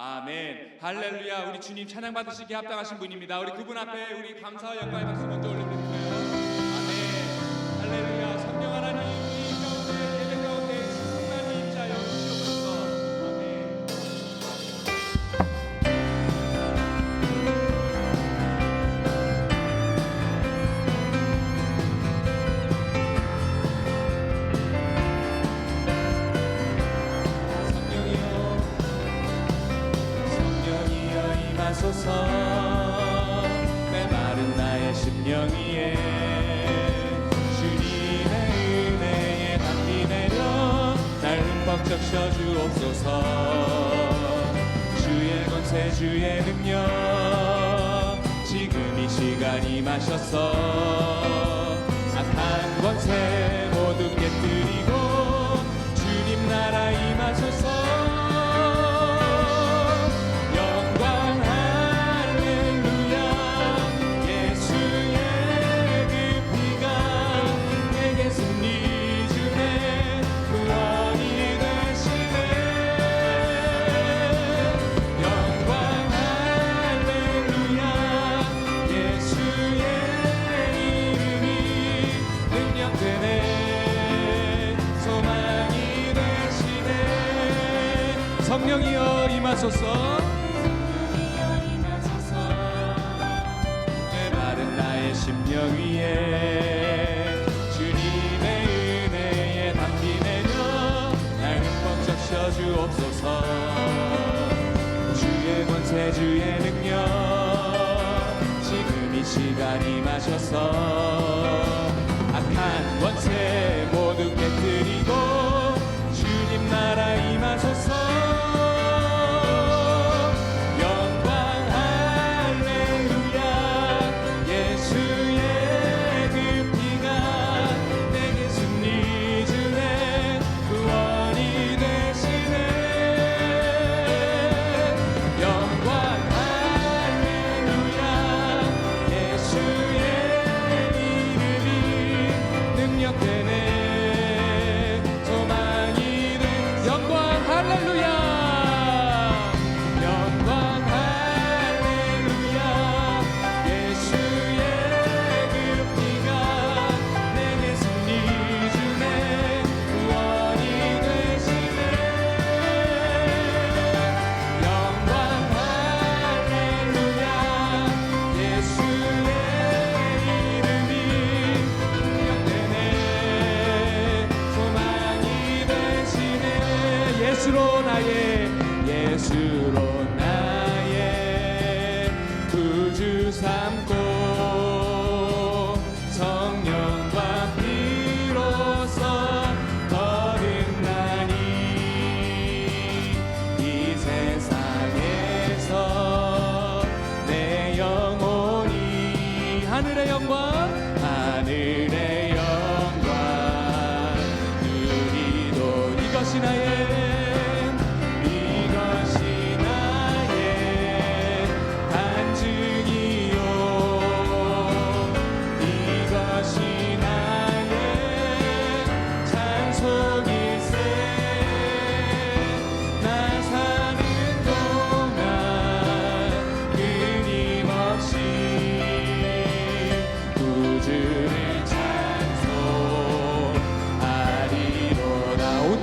아멘. 할렐루야. 우리 주님 찬양 받으시기에 합당하신 분입니다. 우리 그분 앞에 우리 감사와 영광의 박수 먼저 올려드릴까요? 임하소서 메마른 나의 심령 위에 주님의 은혜에 담비 내려 날 흠뻑 적셔 주옵소서. 주의 권세 주의 능력 지금 이 시간 임하셔서 악한 권세 성령이여 임하소서. 메마른 나의 심령 위에 주님의 은혜에 담비 내려 날 흠뻑 적셔 주옵소서. 주의 권세 주의 능력 지금 이 시간 임하셔서 Yeah.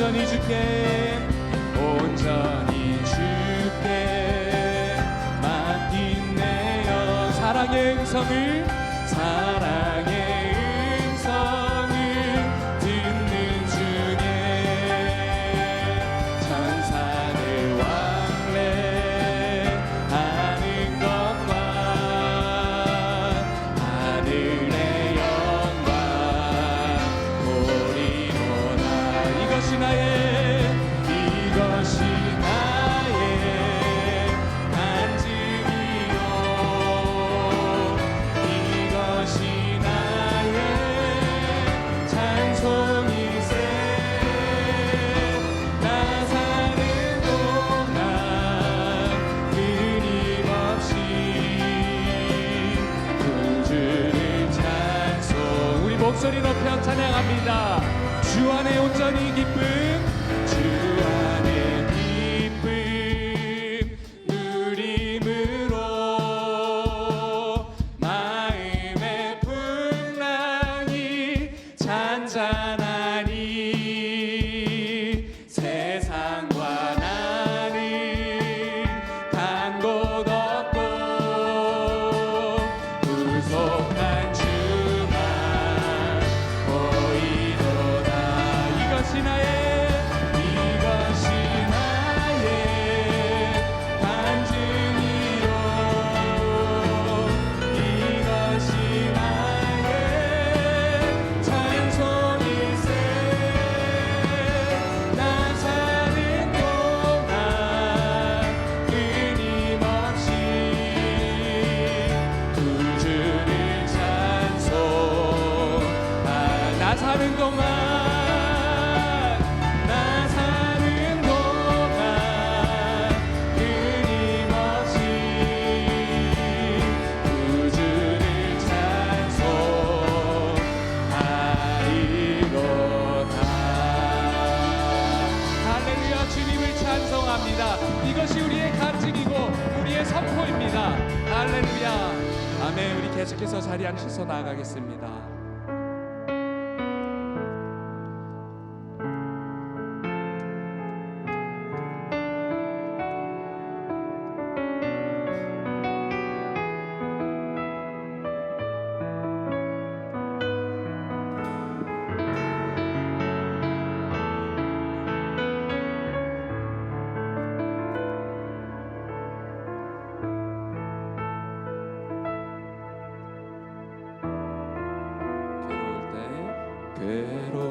온전히 주께 온전히 주께 맡긴 내어 사랑의 음성을 사랑 찬양합니다. 주 안에 온전히 기쁨 계속해서 자리 앉으셔서 나아가겠습니다. 괴로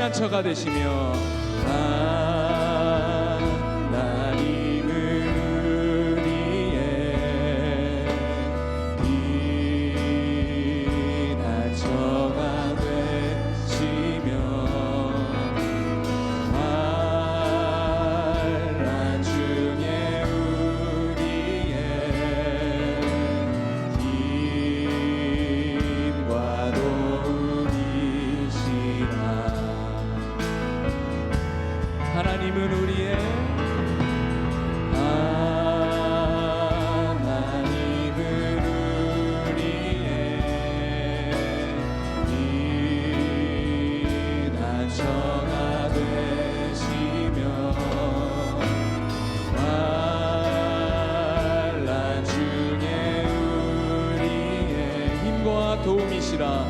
신한 처가 되시며 아. 도움이시라.